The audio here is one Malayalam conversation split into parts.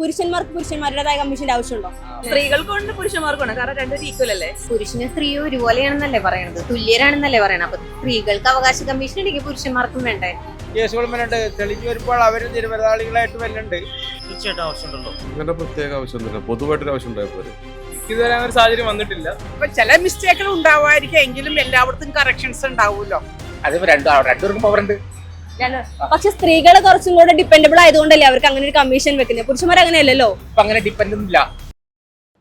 പുരുഷന്മാർക്ക് പുരുഷന്മാരുടേതായ കമ്മീഷന്റെ ആവശ്യമുണ്ടോ? സ്ത്രീകൾക്കുണ്ട് പുരുഷന്മാർക്കുണ്ട്. കാരണം രണ്ടും ഈക്വൽ അല്ലേ? പുരുഷനും സ്ത്രീയും ഒരുപോലെയാണെന്നല്ലേ പറയണത്? തുല്യരാണെന്നല്ലേ പറയണത്? അപ്പൊ സ്ത്രീകൾക്ക് അവകാശ കമ്മീഷൻ ഉണ്ടെങ്കിൽ പുരുഷന്മാർക്കും വേണ്ടേ? കേസുകൾ വരുന്നുണ്ട് തെളിഞ്ഞു വരുമ്പോൾ അവരും നിരപരാളികളായിട്ട് വരുന്നുണ്ട്. തീർച്ചയായിട്ടും ആവശ്യമുണ്ടല്ലോ. അങ്ങനെ പ്രത്യേക ആവശ്യമൊന്നുമില്ല പൊതുവായിട്ടൊരു ആവശ്യം ഉണ്ടായപ്പോലെ ഇതുവരെ അങ്ങനെ സാഹചര്യം വന്നിട്ടില്ല. അപ്പൊ ചില മിസ്റ്റേക്കുകൾ ഉണ്ടാവുമായിരിക്കും. എങ്കിലും എല്ലായിടത്തും കറക്ഷൻസ് ഉണ്ടാവുമല്ലോ. അതിപ്പോ രണ്ടു രണ്ടുപേർക്കും പവറുണ്ട് പക്ഷെ സ്ത്രീകൾ കുറച്ചും കൂടെ ഡിപ്പെൻഡബിൾ ആയതുകൊണ്ടല്ലേ അവർക്ക് അങ്ങനെ ഒരു കമ്മീഷൻ വെക്കുന്നത് പുരുഷന്മാർ അങ്ങനെയല്ലല്ലോ? അങ്ങനെ ഡിപ്പെൻഡ് ഇല്ല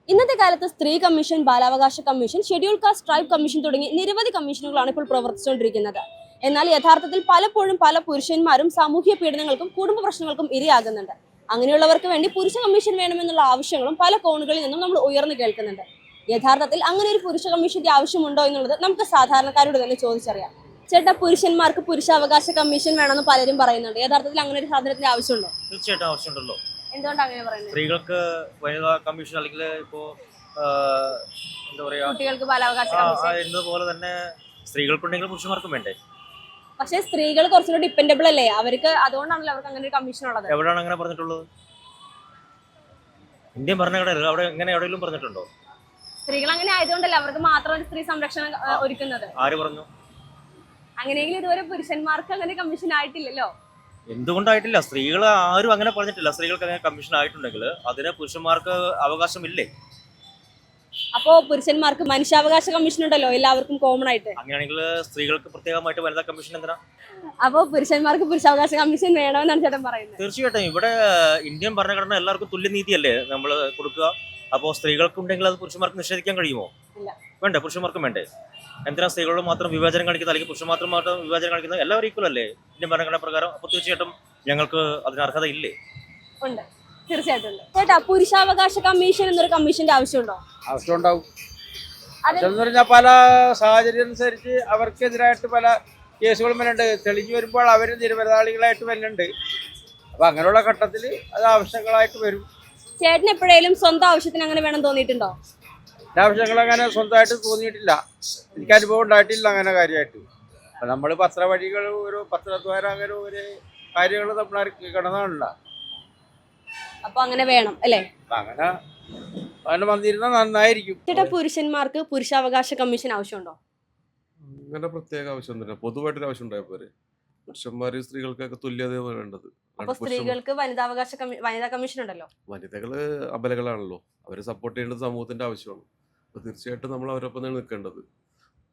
ഇന്നത്തെ കാലത്ത് സ്ത്രീ കമ്മീഷൻ ബാലാവകാശ commission schedule caste tribe commission തുടങ്ങി നിരവധി കമ്മീഷനുകളാണ് ഇപ്പോൾ പ്രവർത്തിച്ചുകൊണ്ടിരിക്കുന്നത്. എന്നാൽ യഥാർത്ഥത്തിൽ പലപ്പോഴും പല പുരുഷന്മാരും സാമൂഹ്യ പീഡനങ്ങൾക്കും കുടുംബ പ്രശ്നങ്ങൾക്കും ഇരയാകുന്നുണ്ട്. അങ്ങനെയുള്ളവർക്ക് വേണ്ടി പുരുഷ കമ്മീഷൻ വേണമെന്നുള്ള ആവശ്യങ്ങളും പല കോണുകളിൽ നിന്നും നമ്മൾ ഉയർന്നു കേൾക്കുന്നുണ്ട്. യഥാർത്ഥത്തിൽ അങ്ങനെ ഒരു പുരുഷ കമ്മീഷന്റെ ആവശ്യമുണ്ടോ എന്നുള്ളത് നമുക്ക് സാധാരണക്കാരോട് തന്നെ ചോദിച്ചറിയാം. ചേട്ടാ പുരുഷന്മാർക്ക് പുരുഷാവകാശ കമ്മീഷൻ വേണമെന്ന് പലരും പറയുന്നുണ്ട്. യഥാർത്ഥത്തിൽ അങ്ങനെ ഒരു സാധനത്തിന്റെ ആവശ്യമുണ്ടോ? തീർച്ചയായിട്ടും ആവശ്യമുണ്ടല്ലോ. അങ്ങനെ പറയുന്നത്? സ്ത്രീകൾക്ക് വനിതാ കമ്മീഷൻ അല്ലെങ്കിൽ ഇപ്പോ എന്താ പറയാ കുട്ടികൾക്ക് ബാലാവകാശ കമ്മീഷൻ ആ, എന്നതുപോലെ തന്നെ സ്ത്രീകൾക്കുണ്ടെങ്കിൽ പുരുഷന്മാർക്കും വേണ്ടേ? പക്ഷെ സ്ത്രീകൾ കുറച്ചുകൂടി ഡിപ്പെൻഡബിൾ അല്ലേ? അവർക്ക് അതുകൊണ്ടാണല്ലോ അവർക്ക് അങ്ങനെ ഒരു കമ്മീഷൻ ഉള്ളത്. എവിടെയാണ് അങ്ങനെ പറഞ്ഞിട്ടുള്ളത്? ഇന്ത്യൻ ഭരണഘടന അവിടെ എങ്ങനെ എവിടെയെങ്കിലും പറഞ്ഞിട്ടുണ്ടോ? സ്ത്രീകൾ അങ്ങനെ ആയതുകൊണ്ടല്ലേ അവർക്ക് മാത്രം ഒരു സ്ത്രീ സംരക്ഷണം ഒരുക്കുന്നത്? ആര് പറഞ്ഞു? അങ്ങനെയെങ്കിൽ ഇതുവരെ പുരുഷന്മാർക്ക് അങ്ങനെ കമ്മീഷൻ ആയിട്ടില്ലല്ലോ? എന്തുകൊണ്ടായിട്ടില്ല? സ്ത്രീകൾ ആരും അങ്ങനെ പറഞ്ഞിട്ടില്ല. സ്ത്രീകൾക്ക് അങ്ങനെ കമ്മീഷൻ ആയിട്ടുണ്ടെങ്കിൽ അതിന് പുരുഷന്മാർക്ക് അവകാശമില്ലേ? അപ്പോ പുരുഷന്മാർക്ക് മനുഷ്യാവകാശ കമ്മീഷൻ ഉണ്ടല്ലോ എല്ലാവർക്കും കോമൺ ആയിട്ട്. അങ്ങനെയാണെങ്കിൽ സ്ത്രീകൾക്ക് പ്രത്യേകമായിട്ട് വനിതാ കമ്മീഷൻ എന്തിനാ? അപ്പോ പുരുഷന്മാർക്ക് പുരുഷാവകാശ കമ്മീഷൻ വേണമെന്നാണ് ചേട്ടൻ പറയുന്നത്. തീർച്ചയായിട്ടും. ഇവിടെ ഇന്ത്യൻ ഭരണഘടന എല്ലാവർക്കും തുല്യനീതിയല്ലേ നമ്മൾ കൊടുക്കുക? അപ്പോൾ സ്ത്രീകൾക്കുണ്ടെങ്കിൽ അത് പുരുഷന്മാർക്ക് നിഷേധിക്കാൻ കഴിയുമോ. വേണ്ടേ? പുരുഷന്മാർക്കും വേണ്ടേ? എന്തിനാ സ്ത്രീകളോട് മാത്രം വിവേചനം കാണിക്കുന്നത്? അല്ലെങ്കിൽ പുരുഷന്മാർ മാത്രം മാത്രം വിവേചനം കാണിക്കുന്നത്? എല്ലാവരും ഈക്വൽ അല്ലേ? ഇന്ത്യൻ ഭരണഘടന പ്രകാരം അപ്പോൾ തീർച്ചയായിട്ടും ഞങ്ങൾക്ക് അതിന് അർഹത ഇല്ലേ? ഉണ്ട്. തീർച്ചയായിട്ടും ഉണ്ട്. ചേട്ടാ പുരുഷാവകാശ കമ്മീഷൻ എന്നൊരു കമ്മീഷന്റെ ആവശ്യമുണ്ടോ? ആവശ്യമുണ്ടാവും. അത്. എന്ന് പറഞ്ഞാൽ പല സാഹചര്യം അനുസരിച്ച് അവർക്കെതിരായിട്ട് പല കേസുകളും വരുന്നുണ്ട്. തെളിഞ്ഞു വരുമ്പോൾ അവരും നിരപരാളികളായിട്ട് വരുന്നുണ്ട്. അപ്പൊ അങ്ങനെയുള്ള ഘട്ടത്തിൽ അത് ആവശ്യങ്ങളായിട്ട് വരും. ചേട്ടൻ എപ്പോഴേലും സ്വന്തം ആവശ്യത്തിന് അങ്ങനെ വേണം തോന്നിയിട്ടുണ്ടോ? ആവശ്യങ്ങൾ അങ്ങനെ സ്വന്തമായിട്ട് തോന്നിയിട്ടില്ല. എനിക്ക് അനുഭവം ഉണ്ടായിട്ടില്ല അങ്ങനെ കാര്യമായിട്ട്. അപ്പം നമ്മൾ പത്ര വഴികൾ ഒരു പത്രദ്വാര അങ്ങനെ ഒരു കാര്യങ്ങൾ നമ്മൾ കിടന്നാണല്ല. അപ്പൊ അങ്ങനെ വേണം അല്ലേ? അങ്ങനെ അങ്ങനെ വന്നിരുന്നാൽ നന്നായിരിക്കും. ചേട്ടാ പുരുഷന്മാർക്ക് പുരുഷാവകാശ കമ്മീഷൻ ആവശ്യമുണ്ടോ? അങ്ങനെ പ്രത്യേക ആവശ്യമൊന്നുമില്ല. പൊതുവായിട്ടൊരു ആവശ്യം ഉണ്ടായാൽ പുരുഷന്മാരും സ്ത്രീകൾക്കൊക്കെ തുല്യത വേണ്ടത് അപ്പൊ സ്ത്രീകൾക്ക് വനിതാവകാശ വനിതാ കമ്മീഷൻ ഉണ്ടല്ലോ. വനിതകൾ അബലകളാണല്ലോ. അവരെ സപ്പോർട്ട് ചെയ്യേണ്ടത് സമൂഹത്തിന്റെ ആവശ്യമാണ്. അപ്പൊ തീർച്ചയായിട്ടും നമ്മൾ അവരൊപ്പം തന്നെ നിൽക്കേണ്ടത്.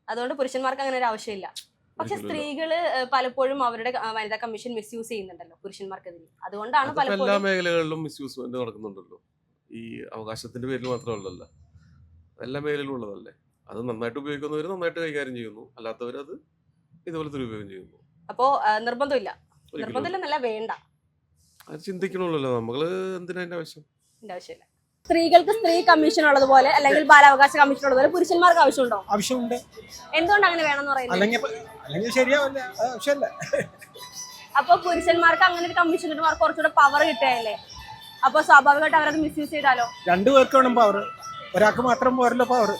അതുകൊണ്ട് പുരുഷന്മാർക്ക് അങ്ങനെ ഒരു ആവശ്യമില്ല. പക്ഷെ. സ്ത്രീകൾ പലപ്പോഴും അവരുടെ വനിതാ കമ്മീഷൻ മിസ് യൂസ് ചെയ്യുന്നുണ്ടല്ലോ പുരുഷന്മാർക്കെതിരെ. അതുകൊണ്ടാണ് പലപ്പോഴും എല്ലാ മേഖലകളിലും മിസ് മിസ്യൂസ്മെന്റ് നടക്കുന്നുണ്ടല്ലോ. ഈ അവകാശത്തിന്റെ പേരിൽ മാത്രമല്ലല്ല. എല്ലാ മേഖലയിലും ഉള്ളതല്ലേ? അത് നന്നായിട്ട് ഉപയോഗിക്കുന്നവർ നന്നായിട്ട് കൈകാര്യം ചെയ്യുന്നു. അല്ലാത്തവർ അത് ഇതുപോലെ ദുരുപയോഗം ചെയ്യുന്നു. അപ്പോ നിർബന്ധമില്ല. നിർബന്ധമില്ല വേണ്ട. അത് ചിന്തിക്കണമല്ലോ. നമ്മൾ എന്തിനാ ആവശ്യം? ആവശ്യമില്ല. സ്ത്രീകൾക്ക് സ്ത്രീ കമ്മീഷൻ ഉള്ളതുപോലെ അല്ലെങ്കിൽ ബാലാവകാശ കമ്മീഷൻ ഉള്ളതുപോലെ പുരുഷന്മാർക്ക് ആവശ്യമുണ്ടോ? ആവശ്യമുണ്ട്. എന്തുകൊണ്ട് അങ്ങനെ വേണമെന്ന് പറയുന്നത്? അല്ലെങ്കിൽ ശരിയാവില്ല. ആവശ്യമല്ല. അപ്പൊ പുരുഷന്മാർക്ക് അങ്ങനെ ഒരു കമ്മീഷൻ കിട്ടുമ്പോൾ കുറച്ചുകൂടെ പവർ കിട്ടുകയല്ലേ? അപ്പൊ സ്വാഭാവികമായിട്ട് അവരത് മിസ്യൂസ് ചെയ്താലോ? രണ്ടു പേർക്ക് വേണം പവർ ഒരാൾക്ക് മാത്രം പോരല്ലോ പവർ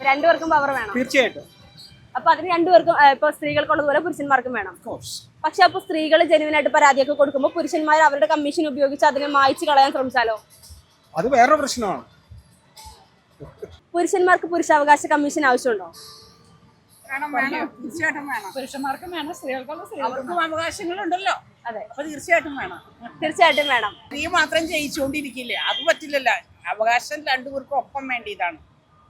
രണ്ടുപേർക്കും പവർ വേണം. തീർച്ചയായിട്ടും. അപ്പൊ അതിന് രണ്ടുപേർക്കും ഇപ്പൊ സ്ത്രീകൾക്കുള്ളതുപോലെ പുരുഷന്മാർക്കും വേണം. പക്ഷെ അപ്പൊ സ്ത്രീകൾ ജനുവിനായിട്ട് പരാതിയൊക്കെ കൊടുക്കുമ്പോൾ പുരുഷന്മാർ അവരുടെ കമ്മീഷൻ ഉപയോഗിച്ച് അതിനെ മായ്ച്ചു കളയാൻ ശ്രമിച്ചാലോ? അത് വേറെ പ്രശ്നമാണ്. പുരുഷന്മാർക്ക് പുരുഷാവകാശ കമ്മീഷൻ ആവശ്യമുണ്ടോ? പുരുഷന്മാർക്കും വേണം സ്ത്രീകൾക്കുള്ള അവർക്കും അവകാശങ്ങളുണ്ടല്ലോ. അതെ. അപ്പൊ തീർച്ചയായിട്ടും വേണം. തീർച്ചയായിട്ടും വേണം. സ്ത്രീ മാത്രം ജയിച്ചുകൊണ്ടിരിക്കില്ലേ? അത് പറ്റില്ലല്ലോ. അവകാശം രണ്ടുപേർക്കും ഒപ്പം വേണ്ടിയതാണ്.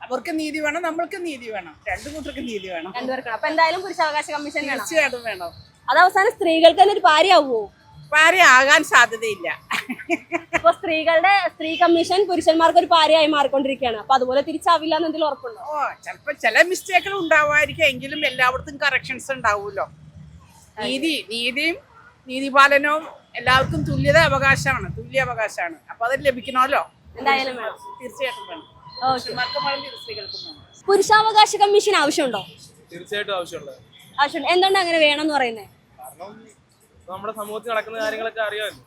അവർക്ക് നീതി വേണം നമ്മൾക്ക് നീതി വേണം. രണ്ടു കൂട്ടർക്കും നീതി വേണം. രണ്ടുപേർക്കും അപ്പൊ എന്തായാലും പുരുഷാവകാശ കമ്മീഷൻ വേണം. തീർച്ചയായിട്ടും വേണം. അത് അവസാനം സ്ത്രീകൾക്ക് തന്നെ ഒരു ഭാര്യയാവുമോ? ഭാര്യ ആകാൻ സാധ്യതയില്ല. അപ്പൊ സ്ത്രീകളുടെ സ്ത്രീ കമ്മീഷൻ പുരുഷന്മാർക്ക് ഒരു ഭാര്യയായി മാറിക്കൊണ്ടിരിക്കുകയാണ്. അപ്പൊ അതുപോലെ തിരിച്ചാവില്ല എന്ന് എന്തെങ്കിലും ഉറപ്പുണ്ടോ? ഓ ചിലപ്പോ ചില മിസ്റ്റേക്കുകൾ ഉണ്ടാവുമായിരിക്കും. എങ്കിലും എല്ലായിടത്തും കറക്ഷൻസ് ഉണ്ടാവുമല്ലോ. നീതി നീതിയും നീതിപാലനവും എല്ലാവർക്കും തുല്യത അവകാശമാണ്. തുല്യ അവകാശമാണ് അപ്പൊ അത് ലഭിക്കണമല്ലോ. എന്തായാലും വേണം. തീർച്ചയായിട്ടും വേണം. പുരുഷാവകാശ കമ്മീഷൻ ആവശ്യമുണ്ടോ? തീർച്ചയായിട്ടും ആവശ്യമുള്ളത് ആവശ്യമുണ്ട്. എന്തുകൊണ്ട് അങ്ങനെ വേണം എന്ന് പറയുന്നത് കാരണം നമ്മുടെ സമൂഹത്തിൽ നടക്കുന്ന കാര്യങ്ങളൊക്കെ അറിയാമല്ലോ.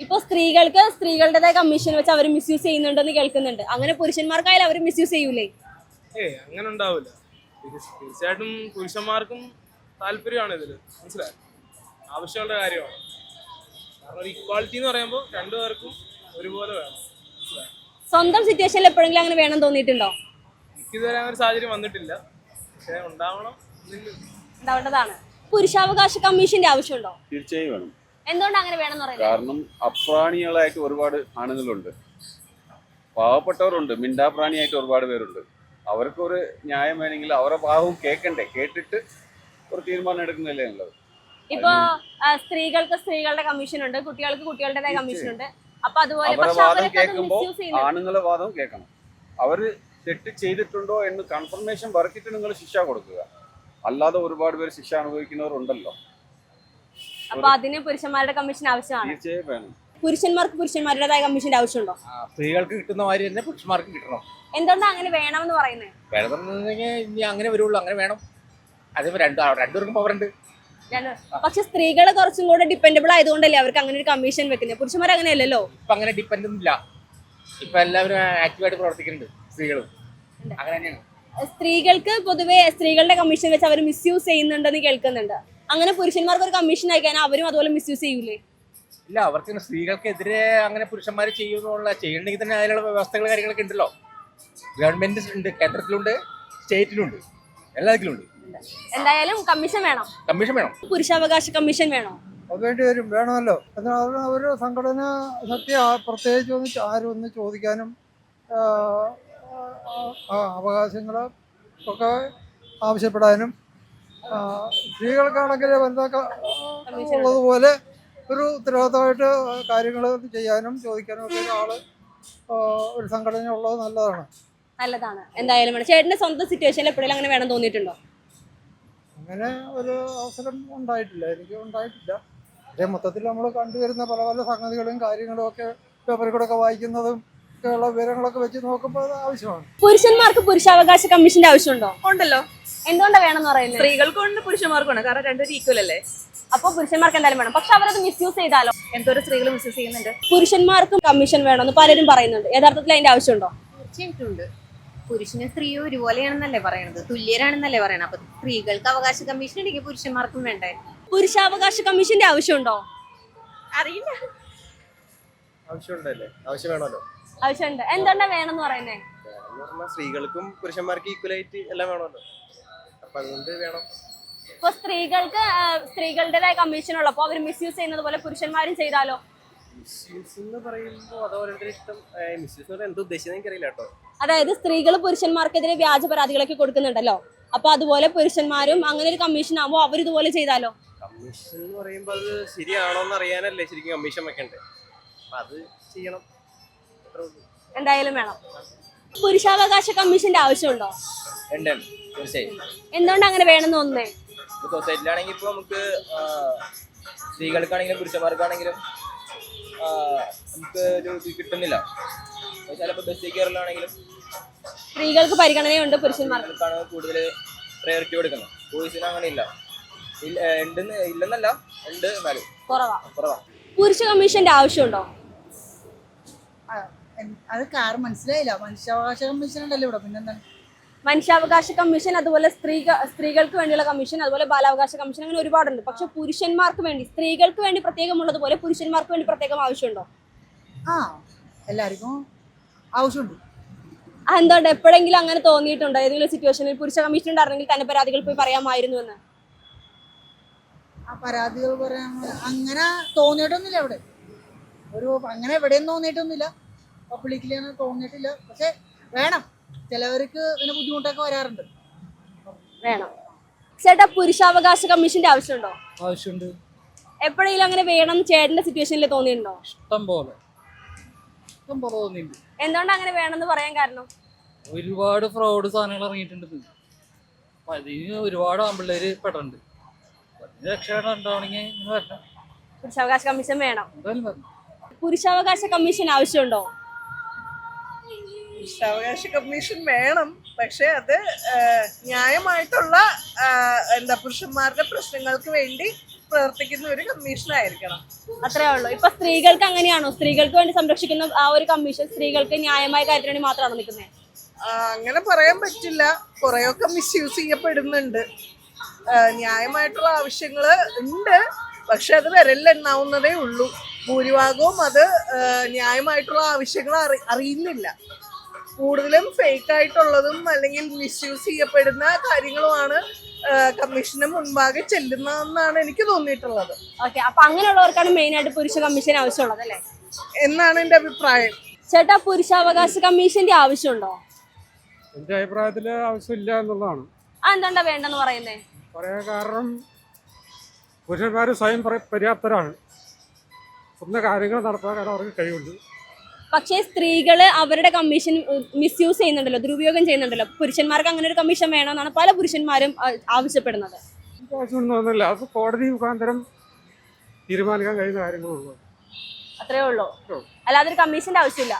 ഇപ്പൊ സ്ത്രീകൾക്ക് സ്ത്രീകളുടേതായ കമ്മീഷൻ വെച്ച് അവർ മിസ്യൂസ് ചെയ്യുന്നുണ്ടെന്ന് കേൾക്കുന്നുണ്ട്. അങ്ങനെ പുരുഷന്മാർക്കായാലും അവർ മിസ്യൂസ് ചെയ്യൂലേ? അങ്ങനെ ഉണ്ടാവില്ല. തീർച്ച- തീർച്ചയായിട്ടും പുരുഷന്മാർക്കും താല്പര്യമാണ് ഇതിൽ മനസ്സിലായി? ആവശ്യമുള്ള കാര്യമാണ്. കാരണം ഒരു ഇക്വാളിറ്റി എന്ന് പറയുമ്പോൾ രണ്ടുപേർക്കും ഒരുപോലെ വേണം. സ്വന്തം സിറ്റുവേഷനിൽ എപ്പോഴെങ്കിലും അങ്ങനെ വേണം തോന്നിയിട്ടുണ്ടോ? ഇതുവരെ അങ്ങനെ ഒരു സാഹചര്യം വന്നിട്ടില്ല. പക്ഷേ ഉണ്ടാവണം. ഉണ്ടാവേണ്ടതാണ്. പുരുഷാവകാശ കമ്മീഷന്റെ ആവശ്യമുണ്ടോ? തീർച്ചയായും വേണം. എന്തുകൊണ്ട് അങ്ങനെ വേണമെന്ന് പറയുന്നത്? കാരണം അപ്രാണികളായിട്ട് ഒരുപാട് ആണുങ്ങളുണ്ട്. പാവപ്പെട്ടവരുണ്ട്. മിണ്ടാപ്രാണിയായിട്ട് ഒരുപാട് പേരുണ്ട്. അവർക്കൊരു ന്യായം വേണമെങ്കിൽ അവരുടെ ഭാവവും കേൾക്കണ്ടേ? കേട്ടിട്ട് ഒരു തീരുമാനം എടുക്കുന്നതല്ലേ എന്നുള്ളത് ഇപ്പോ സ്ത്രീകൾക്ക് സ്ത്രീകളുടെ കമ്മീഷൻ ഉണ്ട് കുട്ടികൾക്ക് കുട്ടികളുടേതായ കമ്മീഷൻ ഉണ്ട് അപ്പൊ അതുപോലെ പക്ഷെ വാദം അവരൊക്കെ അത് കേൾക്കുമ്പോ മിസ്യൂസ് ചെയ്യുന്നു ആണുങ്ങളെ വാദവും കേൾക്കണം. അവർ തെറ്റ് ചെയ്തിട്ടുണ്ടോ എന്ന് കൺഫർമേഷൻ വർക്കിട്ട് നിങ്ങൾ ശിക്ഷ കൊടുക്കുക. അല്ലാതെ ഒരുപാട് പേര് ശിക്ഷ അനുഭവിക്കുന്നവരുണ്ടല്ലോ. അപ്പൊ അതിന് പുരുഷന്മാരുടെ കമ്മീഷൻ ആവശ്യമാണ്. തീർച്ചയായും വേണം. പുരുഷന്മാർക്ക് പുരുഷന്മാരുടേതായ കമ്മീഷന്റെ ആവശ്യമുണ്ടോ? സ്ത്രീകൾക്ക് കിട്ടുന്ന മാതിരി തന്നെ പുരുഷന്മാർക്ക് കിട്ടണം. എന്തുകൊണ്ടാണ് അങ്ങനെ വേണമെന്ന് പറയുന്നത്? വേണമെന്നുണ്ടെങ്കിൽ ഇനി അങ്ങനെ വരുള്ളൂ അങ്ങനെ വേണം. അതേപോലെ രണ്ട് രണ്ടുപേർക്കും പവറുണ്ട് പക്ഷെ സ്ത്രീകൾ കുറച്ചും കൂടെ ഡിപ്പെൻഡബിൾ ആയതുകൊണ്ടല്ലേ അവർക്ക് അങ്ങനെ ഒരു കമ്മീഷൻ വെക്കുന്നത് പുരുഷന്മാർ അങ്ങനെയല്ലല്ലോ? ഇപ്പൊ അങ്ങനെ ഡിപ്പെൻഡ് ഇല്ല ഇപ്പൊ എല്ലാവരും ആക്റ്റീവായിട്ട് പ്രവർത്തിക്കുന്നുണ്ട് സ്ത്രീകളും. അങ്ങനെ തന്നെയാണ്. സ്ത്രീകൾക്ക് പൊതുവെ സ്ത്രീകളുടെ കമ്മീഷൻ വെച്ച് അവർ മിസ്യൂസ് ചെയ്യുന്നുണ്ടെന്ന് കേൾക്കുന്നുണ്ട്. അങ്ങനെ പുരുഷന്മാർക്ക് ഒരു കമ്മീഷൻ അയക്കാൻ അവരും അതുപോലെ മിസ്യൂസ് ചെയ്യൂലേ? ഇല്ല അവർക്ക് സ്ത്രീകൾക്കെതിരെ അങ്ങനെ പുരുഷന്മാർ ചെയ്യുന്നുള്ള ചെയ്യണമെങ്കിൽ തന്നെ അതിനുള്ള വ്യവസ്ഥകൾ കാര്യങ്ങളൊക്കെ ഉണ്ടല്ലോ. ഗവൺമെന്റ് ഉണ്ട് കേന്ദ്രത്തിലുണ്ട് സ്റ്റേറ്റിലുണ്ട് എല്ലാത്തിലുണ്ട്. എന്തായാലും കമ്മീഷൻ വേണം. കമ്മീഷൻ വേണം. പുരുഷാവകാശ കമ്മീഷൻ വേണം? വേണ്ടി വരും. വേണമല്ലോ. എന്നാൽ ഒരു സംഘടന സത്യ പ്രത്യേകിച്ച് ഒന്ന് ആരും ഒന്ന് ചോദിക്കാനും അവകാശങ്ങൾ ഒക്കെ ആവശ്യപ്പെടാനും സ്ത്രീകൾക്കാണെങ്കിൽ വനിതാക്ക ഉള്ളതുപോലെ ഒരു ഉത്തരവാദിത്തമായിട്ട് കാര്യങ്ങൾ ചെയ്യാനും ചോദിക്കാനും ഒക്കെ ഒരാൾ ഒരു സംഘടന ഉള്ളത് നല്ലതാണ്. നല്ലതാണ്. എന്തായാലും ചേട്ടന്റെ സ്വന്തം സിറ്റുവേഷനിൽ എപ്പോഴും അങ്ങനെ വേണം തോന്നിയിട്ടുണ്ടോ? അങ്ങനെ ഒരു അവസരം ഉണ്ടായിട്ടില്ല. എനിക്ക് ഉണ്ടായിട്ടില്ല. പക്ഷേ മൊത്തത്തിൽ നമ്മൾ കണ്ടുവരുന്ന പല പല സംഗതികളും കാര്യങ്ങളും ഒക്കെ പേപ്പറിൽ കൂടെ ഒക്കെ വായിക്കുന്നതും ഒക്കെയുള്ള വിവരങ്ങളൊക്കെ വെച്ച് നോക്കുമ്പോൾ അത് ആവശ്യമാണ്. പുരുഷന്മാർക്ക് പുരുഷാവകാശ കമ്മീഷന്റെ ആവശ്യമുണ്ടോ? ഉണ്ടല്ലോ. എന്തുകൊണ്ടാണ് വേണമെന്ന് പറയുന്നത്? സ്ത്രീകൾക്കും ഉണ്ട് പുരുഷന്മാർക്കും ഉണ്ട് കാരണം രണ്ടുപേരും ഈക്വൽ അല്ലേ? അപ്പൊ പുരുഷന്മാർക്ക് എന്തായാലും വേണം. പക്ഷെ അവരത് മിസ്യൂസ് ചെയ്താലോ? എന്തോരം സ്ത്രീകൾ മിസ്യൂസ് ചെയ്യുന്നുണ്ട്? പുരുഷന്മാർക്കും കമ്മീഷൻ വേണമെന്ന് പലരും പറയുന്നുണ്ട്. യഥാർത്ഥത്തിൽ അതിന്റെ ആവശ്യമുണ്ടോ? തീർച്ചയായിട്ടും ഉണ്ട്. പുരുഷനും സ്ത്രീയും ഒരുപോലെയാണെന്നല്ലേ പറയണത്? തുല്യരാണെന്നല്ലേ പറയണത്? അപ്പൊ സ്ത്രീകൾക്ക് അവകാശ കമ്മീഷൻ ഉണ്ടെങ്കിൽ പുരുഷന്മാർക്കും വേണ്ടേ? പുരുഷാവകാശ കമ്മീഷന്റെ ആവശ്യമുണ്ടോ? അറിയില്ല. ആവശ്യമുണ്ടല്ലേ? ആവശ്യം വേണമല്ലോ. ആവശ്യമുണ്ട്. എന്തുകൊണ്ടാ വേണമെന്ന് പറയുന്നേ? സ്ത്രീകൾക്കും പുരുഷന്മാർക്ക് ഈക്വലായിട്ട് എല്ലാം വേണമല്ലോ. അപ്പൊ അതുകൊണ്ട് വേണം. ഇപ്പൊ സ്ത്രീകൾക്ക് ആ, സ്ത്രീകളുടേതായ കമ്മീഷൻ ഉള്ളപ്പോ അവർ മിസ്യൂസ് ചെയ്യുന്നത് പോലെ പുരുഷന്മാരും ചെയ്താലോ? മിസ്യൂസ് എന്ന് പറയുമ്പോൾ അത് ഓരോരുത്തരുടെ ഇഷ്ടം? മിസ്യൂസ് എന്ന് പറഞ്ഞാൽ എന്താ ഉദ്ദേശിച്ചത് എനിക്കറിയില്ല കേട്ടോ. അതായത് സ്ത്രീകൾ പുരുഷന്മാർക്കെതിരെ വ്യാജ പരാതികളൊക്കെ കൊടുക്കുന്നുണ്ടല്ലോ. അപ്പൊ അതുപോലെ പുരുഷന്മാരും അങ്ങനെ ഒരു കമ്മീഷൻ ആവുമോ അവർ ഇതുപോലെ ചെയ്താലോ? കമ്മീഷൻ എന്ന് പറയുമ്പോൾ അത് ശരിയാണോ എന്ന് അറിയാനല്ലേ ശരിക്കും കമ്മീഷൻ വെക്കണ്ടേ അപ്പൊ അത് ചെയ്യണം. എന്തായാലും വേണം. പുരുഷാവകാശ കമ്മീഷന്റെ ആവശ്യമുണ്ടോ? ഉണ്ട് തീർച്ചയായും. എന്തുകൊണ്ട് അങ്ങനെ വേണമെന്ന് തോന്നുന്നേ? സൊസൈറ്റിയിലാണെങ്കിൽ ഇപ്പോൾ നമുക്ക് സ്ത്രീകൾക്കാണെങ്കിലും പുരുഷന്മാർക്കാണെങ്കിലും നമുക്ക് ഒരു ഇത് കിട്ടുന്നില്ല. ചിലപ്പോൾ ബസ്സിൽ കയറലാണെങ്കിലും സ്ത്രീകൾക്ക് പരിഗണനയുണ്ട് പുരുഷന്മാർക്കാണ് കൂടുതൽ പ്രയോറിറ്റി കൊടുക്കുന്നത്. ബോയ്സിന് അങ്ങനെ ഇല്ല ഉണ്ടെന്ന് ഇല്ലെന്നല്ല ഉണ്ട് എന്നാലും. കുറവാ. പുരുഷ കമ്മീഷന്റെ ആവശ്യമുണ്ടോ? അത് കാർ മനസ്സിലായില്ല. മനുഷ്യാവകാശ കമ്മീഷൻ ഉണ്ടല്ലോ ഇവിടെ പിന്നെന്താണ്? മനുഷ്യാവകാശ കമ്മീഷൻ അതുപോലെ സ്ത്രീ സ്ത്രീകൾക്ക് വേണ്ടിയുള്ള കമ്മീഷൻ അതുപോലെ ബാലാവകാശ കമ്മീഷൻ അങ്ങനെ ഒരുപാടുണ്ട്. പക്ഷെ പുരുഷന്മാർക്ക് വേണ്ടി സ്ത്രീകൾക്ക് വേണ്ടി പ്രത്യേകമുള്ളതുപോലെ പുരുഷന്മാർക്ക് വേണ്ടി പ്രത്യേകം ആവശ്യമുണ്ടോ? ആ എല്ലാവർക്കും ആവശ്യമുണ്ട്. എന്തുകൊണ്ട് എപ്പോഴെങ്കിലും അങ്ങനെ തോന്നിയിട്ടുണ്ടോ? ഏതെങ്കിലും സിറ്റുവേഷനിൽ പുരുഷ കമ്മീഷൻ ഉണ്ടായിരുന്നെങ്കിൽ തന്നെ പരാതികൾ പോയി പറയാമായിരുന്നു എന്ന്. ആ പരാതികൾ പറയാൻ അങ്ങനെ തോന്നിയിട്ടൊന്നുമില്ല അവിടെ. ഒരു അങ്ങനെ എവിടെയും തോന്നിയിട്ടൊന്നുമില്ല. പബ്ലിക്കിൽ അങ്ങനെ തോന്നിയിട്ടില്ല. പക്ഷെ വേണം. ചിലവർക്ക് ഇങ്ങനെ ബുദ്ധിമുട്ടൊക്കെ വരാറുണ്ട്. വേണം. ചേട്ടാ പുരുഷാവകാശ കമ്മീഷന്റെ ആവശ്യമുണ്ടോ? ആവശ്യമുണ്ട്. എപ്പോഴെങ്കിലും അങ്ങനെ വേണം ചേട്ടന്റെ സിറ്റുവേഷനിൽ തോന്നിയിട്ടുണ്ടോ? ഇഷ്ടം പോലെ. ഇഷ്ടം പോലെ തോന്നിയിട്ടുണ്ട്. എന്തുകൊണ്ട് അങ്ങനെ വേണമെന്ന് പറയാൻ കാരണം? ഒരുപാട് ഫ്രോഡ് സാധനങ്ങൾ ഇറങ്ങിയിട്ടുണ്ട് അപ്പം അതിന് ഒരുപാട് ആമ്പിള്ളേര് പെടുന്നുണ്ട് അപ്പൊ അതിന് രക്ഷകരണം ഉണ്ടാവണമെങ്കിൽ ഇങ്ങനെ വരണം. പുരുഷാവകാശ കമ്മീഷൻ വേണം. എന്തായാലും വരണം. പുരുഷാവകാശ കമ്മീഷൻ ആവശ്യമുണ്ടോ? പുരുഷാവകാശ കമ്മീഷൻ വേണം. പക്ഷെ അത് ന്യായമായിട്ടുള്ള എന്താ പുരുഷന്മാരുടെ പ്രശ്നങ്ങൾക്ക് വേണ്ടി പ്രവർത്തിക്കുന്ന ഒരു കമ്മീഷൻ ആയിരിക്കണം. അത്രേ ഉള്ളൂ. ഇപ്പൊ സ്ത്രീകൾക്ക് അങ്ങനെയാണോ? സ്ത്രീകൾക്ക് വേണ്ടി സംരക്ഷിക്കുന്ന ആ ഒരു കമ്മീഷൻ സ്ത്രീകൾക്ക് ന്യായമായ കാര്യത്തിന് വേണ്ടി മാത്രമാണ് നിൽക്കുന്നത് അങ്ങനെ പറയാൻ പറ്റില്ല. കുറേയൊക്കെ മിസ്യൂസ് ചെയ്യപ്പെടുന്നുണ്ട്. ന്യായമായിട്ടുള്ള ആവശ്യങ്ങൾ ഉണ്ട്. പക്ഷെ അത് വിരലിലെണ്ണാവുന്നതേ ഉള്ളൂ. ഭൂരിഭാഗവും അത് ന്യായമായിട്ടുള്ള ആവശ്യങ്ങൾ അറി അറിയുന്നില്ല. കൂടുതലും ഫേക്ക് ആയിട്ടുള്ളതും അല്ലെങ്കിൽ മിസ്യൂസ് ചെയ്യപ്പെടുന്ന കാര്യങ്ങളുമാണ് കമ്മീഷന് മുൻപാകെ ചെല്ലുന്നതെന്നാണ് എനിക്ക് തോന്നിയിട്ടുള്ളത്. ഓക്കെ അപ്പൊ അങ്ങനെയുള്ളവർക്കാണ് മെയിൻ ആയിട്ട് പുരുഷ കമ്മീഷൻ ആവശ്യമുള്ളത് അല്ലേ? എന്നാണ് എന്റെ അഭിപ്രായം. ചേട്ടാ പുരുഷാവകാശ കമ്മീഷന്റെ ആവശ്യമുണ്ടോ? എന്റെ അഭിപ്രായത്തിൽ ആവശ്യമില്ല എന്നുള്ളതാണ്. ആ വേണ്ടെന്ന് പറയുന്നേ? പറയാൻ കാരണം പുരുഷന്മാർ സ്വയം പര്യ- പര്യാപ്തരാണ്. സ്വന്തം കാര്യങ്ങൾ നടപ്പാക്കാൻ അവർക്ക് കഴിവുണ്ട് പക്ഷേ സ്ത്രീകൾ അവരുടെ കമ്മീഷൻ മിസ്യൂസ് ചെയ്യുന്നുണ്ടല്ലോ ദുരുപയോഗം ചെയ്യുന്നുണ്ടല്ലോ. പുരുഷന്മാർക്ക് അങ്ങനെ ഒരു കമ്മീഷൻ വേണമെന്നാണ് പല പുരുഷന്മാരും ആ, ആവശ്യപ്പെടുന്നത്. എനിക്ക് ആവശ്യമൊന്നും തോന്നുന്നില്ല. അത് കോടതി മുഖാന്തരം തീരുമാനിക്കാൻ കഴിയുന്ന കാര്യങ്ങളുള്ളൂ. അത്രേ ഉള്ളൂ. അല്ലാതെ ഒരു കമ്മീഷന്റെ ആവശ്യമില്ല.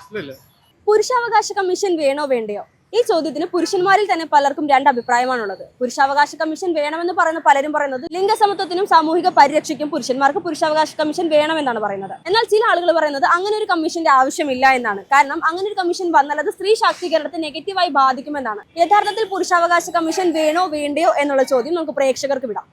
പുരുഷാവകാശ കമ്മീഷൻ വേണോ വേണ്ടയോ? ഈ ചോദ്യത്തിന് പുരുഷന്മാരിൽ തന്നെ പലർക്കും രണ്ട് അഭിപ്രായമാണുള്ളത്. പുരുഷാവകാശ കമ്മീഷൻ വേണമെന്ന് പറയുന്ന പലരും പറയുന്നത് ലിംഗസമത്വത്തിനും സാമൂഹിക പരിരക്ഷയ്ക്കും പുരുഷന്മാർക്ക് പുരുഷാവകാശ കമ്മീഷൻ വേണമെന്നാണ് പറയുന്നത്. എന്നാൽ ചില ആളുകൾ പറയുന്നത് അങ്ങനെ ഒരു കമ്മീഷന്റെ ആവശ്യമില്ല എന്നാണ്. കാരണം അങ്ങനെ ഒരു കമ്മീഷൻ വന്നാൽ അത് സ്ത്രീ ശാക്തീകരണത്തെ നെഗറ്റീവായി ബാധിക്കുമെന്നാണ്. യഥാർത്ഥത്തിൽ പുരുഷാവകാശ കമ്മീഷൻ വേണോ വേണ്ടയോ എന്നുള്ള ചോദ്യം നമുക്ക് പ്രേക്ഷകർക്ക് വിടാം.